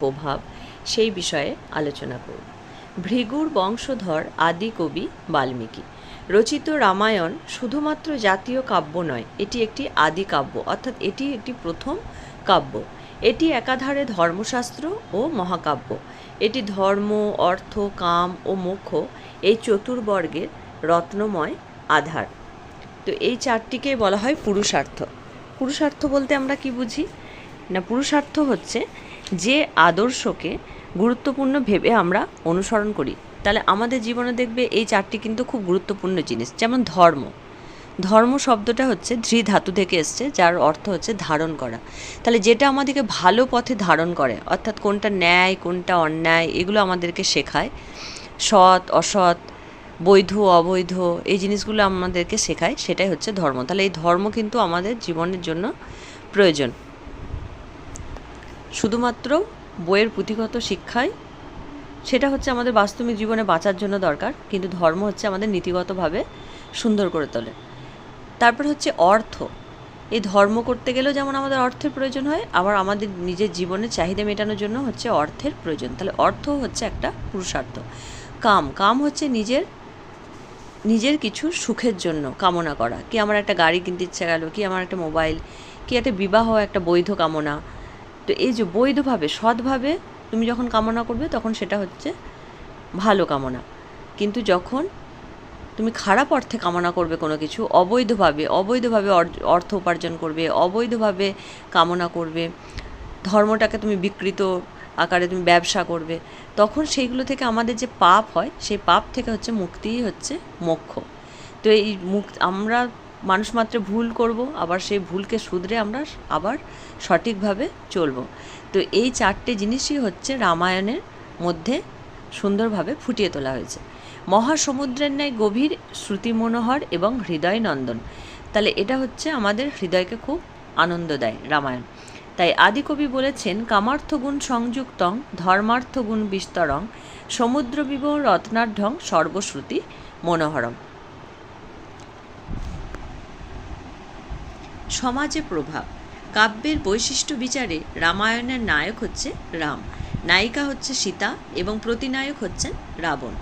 প্রভাব সেই বিষয়ে আলোচনা করব। ভৃগুর বংশধর আদি কবি বাল্মীকি। রচিত রামায়ণ শুধুমাত্র জাতীয় কাব্য নয়, এটি একটি আদি কাব্য, অর্থাৎ এটি একটি প্রথম কাব্য। এটি একাধারে ধর্মশাস্ত্র ও মহাকাব্য। এটি ধর্ম, অর্থ, কাম ও মোক্ষ এই চতুর্বর্গের রত্নময় আধার। তো এই চারটিকে বলা হয় পুরুষার্থ। পুরুষার্থ বলতে আমরা কি বুঝি? না, পুরুষার্থ হচ্ছে যে আদর্শকে গুরুত্বপূর্ণ ভেবে আমরা অনুসরণ করি, তাহলে আমাদের জীবনে দেখবে এই চারটি কিন্তু খুব গুরুত্বপূর্ণ জিনিস, যেমন ধর্ম। ধর্ম শব্দটা হচ্ছে ধৃ ধাতু থেকে এসছে, যার অর্থ হচ্ছে ধারণ করা। তাহলে যেটা আমাদেরকে ভালো পথে ধারণ করে, অর্থাৎ কোনটা ন্যায়, কোনটা অন্যায়, এগুলো আমাদেরকে শেখায়। সৎ, অসৎ, বৈধ, অবৈধ, এই জিনিসগুলো আমাদেরকে শেখায়, সেটাই হচ্ছে ধর্ম। তাহলে এই ধর্ম কিন্তু আমাদের জীবনের জন্য প্রয়োজন। শুধুমাত্র বইয়ের পুঁথিগত শিক্ষায় সেটা হচ্ছে আমাদের বাস্তবিক জীবনে বাঁচার জন্য দরকার, কিন্তু ধর্ম হচ্ছে আমাদের নীতিগতভাবে সুন্দর করে তোলে। তারপর হচ্ছে অর্থ। এই ধর্ম করতে গেলেও যেমন আমাদের অর্থের প্রয়োজন হয়, আবার আমাদের নিজের জীবনের চাহিদা মেটানোর জন্য হচ্ছে অর্থের প্রয়োজন। তাহলে অর্থ হচ্ছে একটা পুরুষার্থ। কাম। কাম হচ্ছে নিজের নিজের কিছু সুখের জন্য কামনা করা। কি আমার একটা গাড়ি কিনতে ইচ্ছা গেল, কি আমার একটা মোবাইল, কি একটা বিবাহ, একটা বৈধ কামনা তো এই যে বৈধভাবে, সৎভাবে তুমি যখন কামনা করবে, তখন সেটা হচ্ছে ভালো কামনা। কিন্তু যখন তুমি খারাপ অর্থে কামনা করবে কোনো কিছু, অবৈধভাবে অবৈধভাবে অর- অর্থ উপার্জন করবে, অবৈধভাবে কামনা করবে, ধর্মটাকে তুমি বিকৃত আকারে তুমি ব্যবসা করবে, তখন সেইগুলো থেকে আমাদের যে পাপ হয়, সেই পাপ থেকে হচ্ছে মুক্তিই হচ্ছে মোক্ষ। তো এই মুক আমরা মানুষ মাত্র ভুল করব, আবার সেই ভুলকে শুধরে আমরা আবার সঠিকভাবে চলব। তো এই চারটে জিনিসই হচ্ছে রামায়ণের মধ্যে সুন্দরভাবে ফুটিয়ে তোলা হয়েছে। মহাসমুদ্রের ন্যায় গভীর শ্রুতি মনোহর এবং হৃদয় নন্দন তাহলে এটা হচ্ছে আমাদের হৃদয়কে খুব আনন্দ দেয় রামায়ণ। তাই আদিকবি বলেছেন, কামার্থগুণ সংযুক্তং, ধর্মার্থগুণ বিস্তরং সমুদ্রবিব রত্নাঢ্যং সর্বশ্রুতি মনোহরম সমাজে প্রভাব। কাব্যের বৈশিষ্ট্য বিচারে রামায়ণের নায়ক হচ্ছে রাম। নায়িকা হচ্ছে সীতা এবং প্রতিনায়ক হচ্ছেন রাবণ।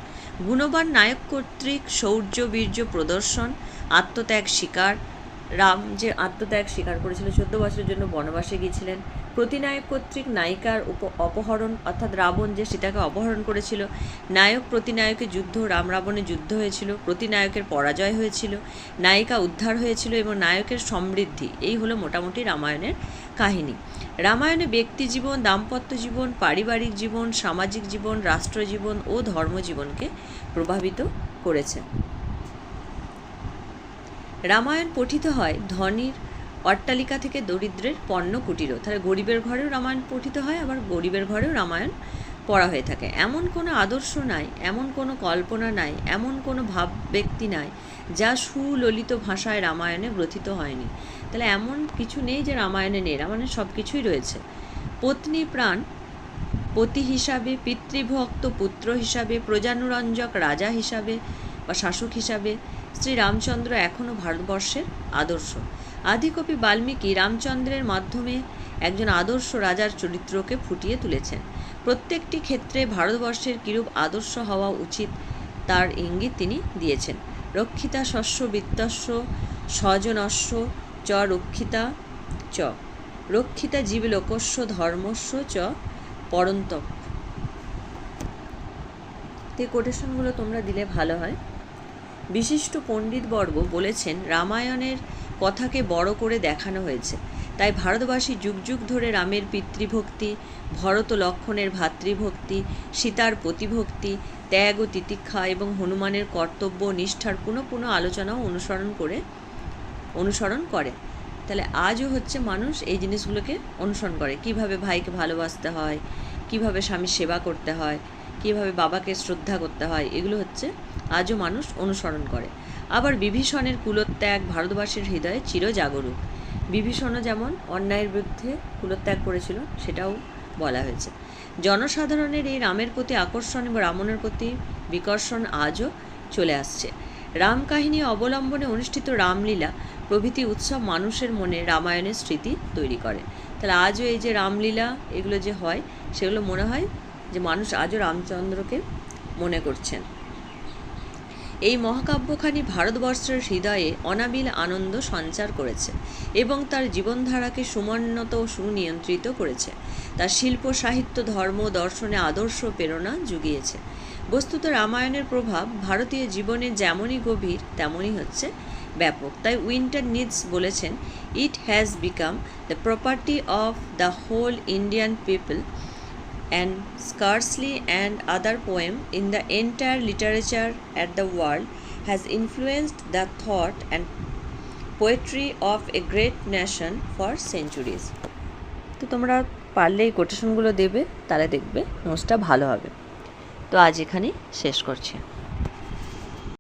গুণবান নায়ক কর্তৃক শৌর্য বীর্য প্রদর্শন, আত্মত্যাগ শিকার রাম যে আত্মত্যাগ স্বীকার করেছিল চোদ্দ বছরের জন্য বনবাসে গিয়েছিলেন। প্রতিনায়ক কর্তৃক নায়িকার উপ অপহরণ অর্থাৎ রাবণ যে সীতাকে অপহরণ করেছিল, নায়ক প্রতিনায়কের যুদ্ধ, রাম রাবণের যুদ্ধ হয়েছিল, প্রতিনায়কের পরাজয় হয়েছিল, নায়িকা উদ্ধার হয়েছিল এবং নায়কের সমৃদ্ধি। এই হলো মোটামুটি রামায়ণের কাহিনী। রামায়ণে ব্যক্তি জীবন, দাম্পত্য জীবন, পারিবারিক জীবন, সামাজিক জীবন রাষ্ট্রজীবন ও ধর্মজীবনকে প্রভাবিত করেছে। রামায়ণ পঠিত হয় ধনীর অট্টালিকা থেকে দরিদ্রের পণ্য কুটিরও তাহলে গরিবের ঘরেও রামায়ণ পঠিত হয়, আবার গরিবের ঘরেও রামায়ণ পড়া হয়ে থাকে। এমন কোনো আদর্শ নাই, এমন কোনো কল্পনা নাই, এমন কোনো ভাব ব্যক্তি নাই, যা সুললিত ভাষায় রামায়ণে গ্রথিত হয়নি। তাহলে এমন কিছু নেই যে রামায়ণে নেই, রামায়ণে সব কিছুই রয়েছে। পত্নী প্রাণ, পতি হিসাবে, পিতৃভক্ত পুত্র হিসাবে, প্রজানুরঞ্জক রাজা হিসাবে বা শাসক হিসাবে, শ্রী রামচন্দ্র এখনও ভারতবর্ষের আদর্শ। আদিকবি বাল্মীকি রামচন্দ্রের মাধ্যমে একজন আদর্শ রাজার চরিত্রকে ফুটিয়ে তুলেছেন। প্রত্যেকটি ক্ষেত্রে ভারতবর্ষের কিরূপ আদর্শ হওয়া উচিত তার ইঙ্গিত তিনি দিয়েছেন। রক্ষিতা শস্য বিত্তস্য, স্বজনস্য, চ রক্ষিতা চ। রক্ষিতা জীবলোকস্য, ধর্মস্য, চ পরন্তপ। তো কোটেশনগুলো তোমরা দিলে ভালো হয়। বিশিষ্ট পণ্ডিতবর্গ বলেছেন, রামায়ণের কথাকে বড় করে দেখানো হয়েছে। তাই ভারতবাসী যুগ যুগ ধরে রামের পিতৃভক্তি, ভরত লক্ষণের ভাতৃভক্তি, সীতার প্রতিভক্তি ত্যাগ ও তিতিক্ষা এবং হনুমানের কর্তব্য নিষ্ঠার পুনঃ পুনঃ আলোচনাও অনুসরণ করে অনুসরণ করে। তাহলে আজও হচ্ছে মানুষ এই জিনিসগুলোকে অনুসরণ করে। কীভাবে ভাইকে ভালোবাসতে হয়, কীভাবে স্বামীর সেবা করতে হয় কীভাবে বাবাকে শ্রদ্ধা করতে হয়, এগুলো হচ্ছে আজও মানুষ অনুসরণ করে। আবার বিভীষণের কুলত্যাগ ভারতবাসীর হৃদয়ে চিরজাগরুক। বিভীষণও যেমন অন্যায়ের বিরুদ্ধে কুলত্যাগ করেছিল, সেটাও বলা হয়েছে। জনসাধারণের এই রামের প্রতি আকর্ষণ এবং রাবণের প্রতি বিকর্ষণ আজও চলে আসছে। রাম কাহিনী অবলম্বনে অনুষ্ঠিত রামলীলা প্রভৃতি উৎসব মানুষের মনে রামায়ণের স্মৃতি তৈরি করে। তাহলে আজও এই যে রামলীলা, এগুলো যে হয়, সেগুলো মনে হয় যে মানুষ আজও রামচন্দ্রকে মনে করছেন। এই মহাকাব্যখানি ভারতবর্ষের হৃদয়ে অনাবিল আনন্দ সঞ্চার করেছে এবং তার জীবনধারাকে সুমন্নত ও সুনিয়ন্ত্রিত করেছে। তার শিল্প, সাহিত্য, ধর্ম, দর্শনে আদর্শ, প্রেরণা জুগিয়েছে। বস্তুত রামায়ণের প্রভাব ভারতীয় জীবনে যেমনই গভীর, তেমনই হচ্ছে ব্যাপক। তাই উইন্টার নিডস বলেছেন, it has become the property of the whole Indian people and scarcely and other poem in the entire literature at the world has influenced the thought and poetry of a great nation for centuries তো তোমরা পারলে এই কোটেশনগুলো দেবে তাহলে দেখবে নোটসটা ভালো হবে তো আজ এখানে শেষ করছি